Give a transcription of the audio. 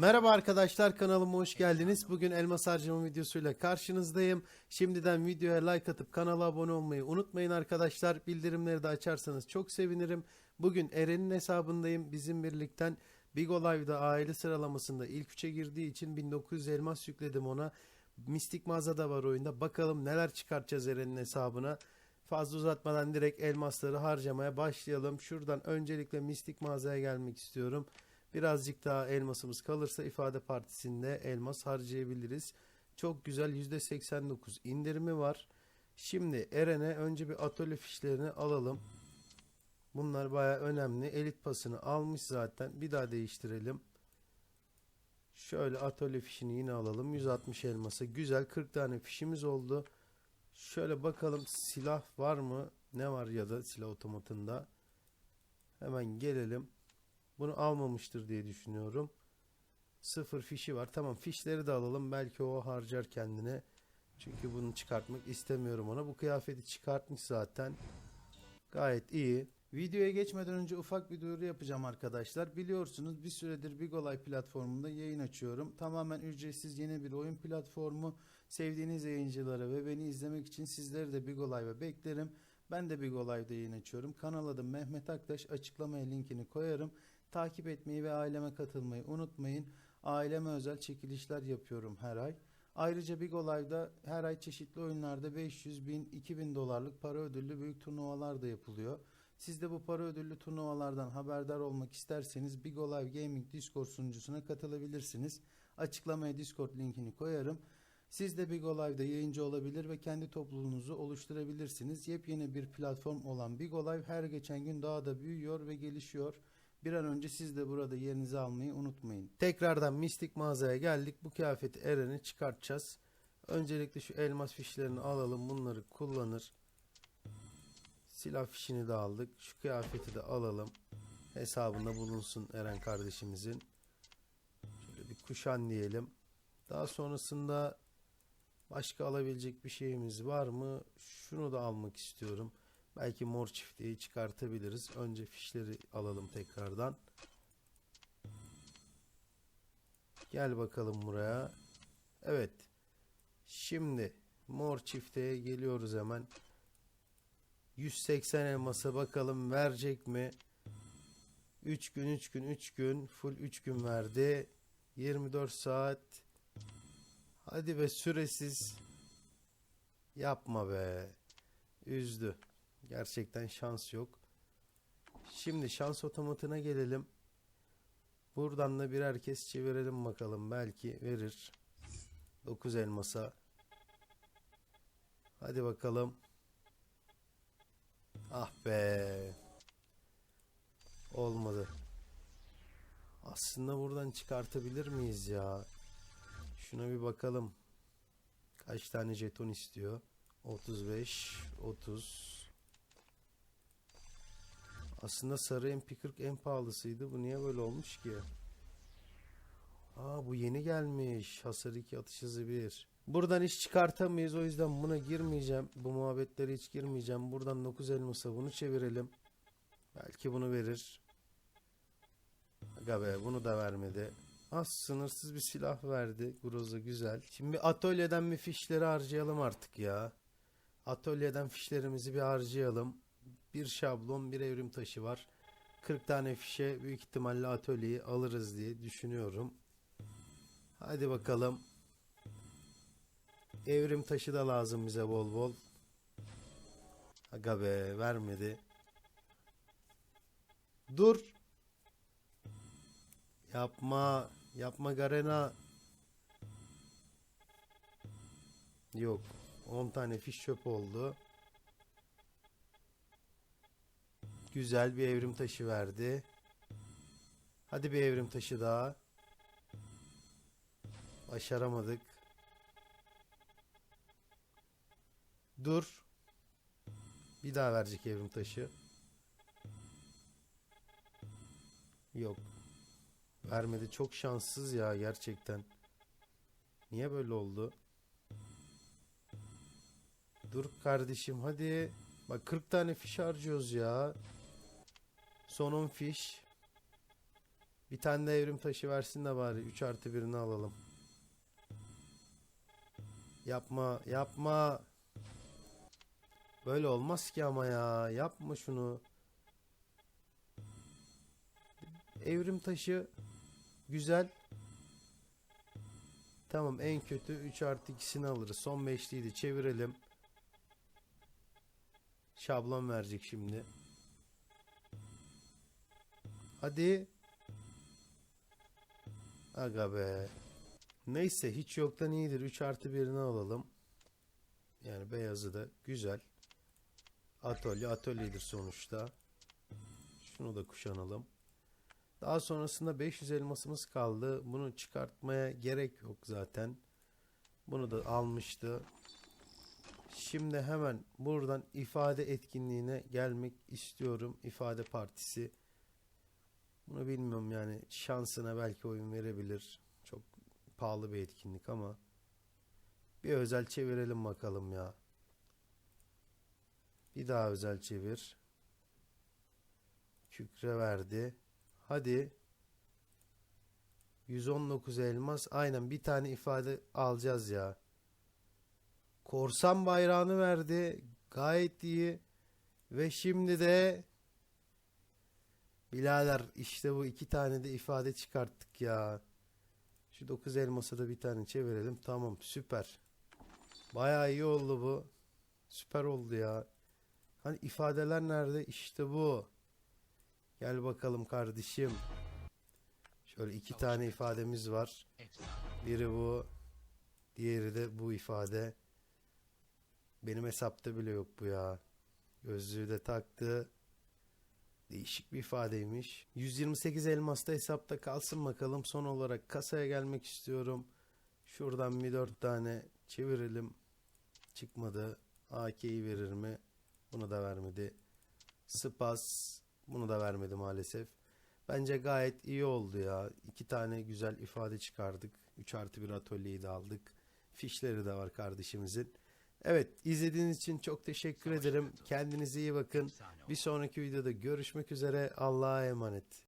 Merhaba arkadaşlar kanalıma hoş geldiniz. Bugün elmas harcama videosuyla karşınızdayım. Şimdiden videoya like atıp kanala abone olmayı unutmayın arkadaşlar. Bildirimleri de açarsanız çok sevinirim. Bugün Eren'in hesabındayım. Bizim birlikten Bigo Live'da aile sıralamasında ilk üçe girdiği için 1900 elmas yükledim ona. Mistik mağazada var oyunda. Bakalım neler çıkartacağız Eren'in hesabına. Fazla uzatmadan direkt elmasları harcamaya başlayalım. Şuradan öncelikle mistik mağazaya gelmek istiyorum. Birazcık daha elmasımız kalırsa ifade partisinde elmas harcayabiliriz. Çok güzel %89 indirimi var. Şimdi Eren'e önce bir atölye fişlerini alalım. Bunlar baya önemli. Elit pasını almış zaten. Bir daha değiştirelim. Şöyle atölye fişini yine alalım. 160 elması. Güzel 40 tane fişimiz oldu. Şöyle bakalım silah var mı? Ne var ya da silah otomatında. Hemen gelelim. Bunu almamıştır diye düşünüyorum. Sıfır fişi var. Tamam fişleri de alalım. Belki o harcar kendine. Çünkü bunu çıkartmak istemiyorum ona. Bu kıyafeti çıkartmış zaten. Gayet iyi. Videoya geçmeden önce ufak bir duyuru yapacağım arkadaşlar. Biliyorsunuz bir süredir Bigolay platformunda yayın açıyorum. Tamamen ücretsiz yeni bir oyun platformu. Sevdiğiniz yayıncılara ve beni izlemek için sizleri de Bigolay'da beklerim. Ben de Bigolay'da yayın açıyorum. Kanal adım Mehmet Aktaş. Açıklamaya linkini koyarım. Takip etmeyi ve aileme katılmayı unutmayın. Aileme özel çekilişler yapıyorum her ay. Ayrıca Big Olay'da her ay çeşitli oyunlarda 500 bin, 2000 dolarlık para ödüllü büyük turnuvalar da yapılıyor. Siz de bu para ödüllü turnuvalardan haberdar olmak isterseniz Big Olay Gaming Discord sunucusuna katılabilirsiniz. Açıklamaya Discord linkini koyarım. Siz de Big Olay'da yayıncı olabilir ve kendi topluluğunuzu oluşturabilirsiniz. Yepyeni bir platform olan Big Olay her geçen gün daha da büyüyor ve gelişiyor. Bir an önce siz de burada yerinizi almayı unutmayın. Tekrardan mistik mağazaya geldik. Bu kıyafeti Eren'e çıkartacağız. Öncelikle şu elmas fişlerini alalım. Bunları kullanır. Silah fişini de aldık. Şu kıyafeti de alalım. Hesabında bulunsun Eren kardeşimizin. Şöyle bir kuşan diyelim. Daha sonrasında başka alabilecek bir şeyimiz var mı? Şunu da almak istiyorum. Belki mor çifteyi çıkartabiliriz. Önce fişleri alalım tekrardan. Gel bakalım buraya. Evet. Şimdi mor çifteye geliyoruz hemen. 180 elmasa bakalım verecek mi? 3 gün 3 gün 3 gün full 3 gün verdi. 24 saat. Hadi be süresiz. Yapma be. Üzdü. Gerçekten şans yok. Şimdi şans otomatına gelelim. Buradan da birer kez çevirelim bakalım. Belki verir. 9 elmasa. Hadi bakalım. Ah be. Olmadı. Aslında buradan çıkartabilir miyiz ya? Şuna bir bakalım. Kaç tane jeton istiyor? 35, 30. Aslında sarı MP40 en pahalısıydı. Bu niye böyle olmuş ki? Aa bu yeni gelmiş. Hasar 2 atış hızı 1. Buradan hiç çıkartamayız. O yüzden buna girmeyeceğim. Bu muhabbetlere hiç girmeyeceğim. Buradan 9 elmasa bunu çevirelim. Belki bunu verir. Aga bunu da vermedi. Az sınırsız bir silah verdi. Groza güzel. Şimdi atölyeden bir fişleri harcayalım artık ya. Atölyeden fişlerimizi bir harcayalım. Bir şablon, bir evrim taşı var. 40 tane fişe büyük ihtimalle atölyeyi alırız diye düşünüyorum. Hadi bakalım. Evrim taşı da lazım bize bol bol. Aga be vermedi. Dur. Yapma. Yapma Garena. Yok. 10 tane fiş çöp oldu. Güzel bir evrim taşı verdi. Hadi bir evrim taşı daha. Başaramadık. Dur. Bir daha verecek evrim taşı. Yok. Vermedi. Çok şanssız ya gerçekten. Niye böyle oldu? Dur kardeşim hadi. Bak 40 tane fiş harcıyoruz ya. Son 10 fiş. Bir tane de evrim taşı versin de bari 3 artı 1'ini alalım. Yapma yapma. Böyle olmaz ki ama ya. Yapma şunu. Evrim taşı güzel. Tamam en kötü 3 artı 2'sini alırız. Son 5'liydi çevirelim. Şablon verecek şimdi. Hadi. Aga be. Neyse hiç yoktan iyidir. 3 artı 1'ini alalım. Yani beyazı da güzel. Atölye atölyedir sonuçta. Şunu da kuşanalım. Daha sonrasında 500 elmasımız kaldı. Bunu çıkartmaya gerek yok zaten. Bunu da almıştı. Şimdi hemen buradan ifade etkinliğine gelmek istiyorum. İfade partisi. Bunu bilmiyorum yani şansına belki oyun verebilir. Çok pahalı bir etkinlik ama bir özel çevirelim bakalım ya. Bir daha özel çevir. Kükre verdi. Hadi. 119 elmas. Aynen bir tane ifade alacağız ya. Korsan bayrağını verdi. Gayet iyi. Ve şimdi de Bilader işte bu iki tane de ifade çıkarttık ya. Şu 9 elmasa da bir tane çevirelim. Tamam süper. Bayağı iyi oldu bu. Süper oldu ya. Hani ifadeler nerede? İşte bu. Gel bakalım kardeşim. Şöyle iki tane ifademiz var. Biri bu. Diğeri de bu ifade. Benim hesapta bile yok bu ya. Gözlüğü de taktı. Değişik bir ifadeymiş. 128 elmas da hesapta kalsın bakalım. Son olarak kasaya gelmek istiyorum. Şuradan bir 4 tane çevirelim. Çıkmadı. AK'yi verir mi? Bunu da vermedi. Spas. Bunu da vermedi maalesef. Bence gayet iyi oldu ya. İki tane güzel ifade çıkardık. 3 artı 1 atölyeyi de aldık. Fişleri de var kardeşimizin. Evet izlediğiniz için çok teşekkür ederim. Kendinize iyi bakın. Bir sonraki videoda görüşmek üzere. Allah'a emanet.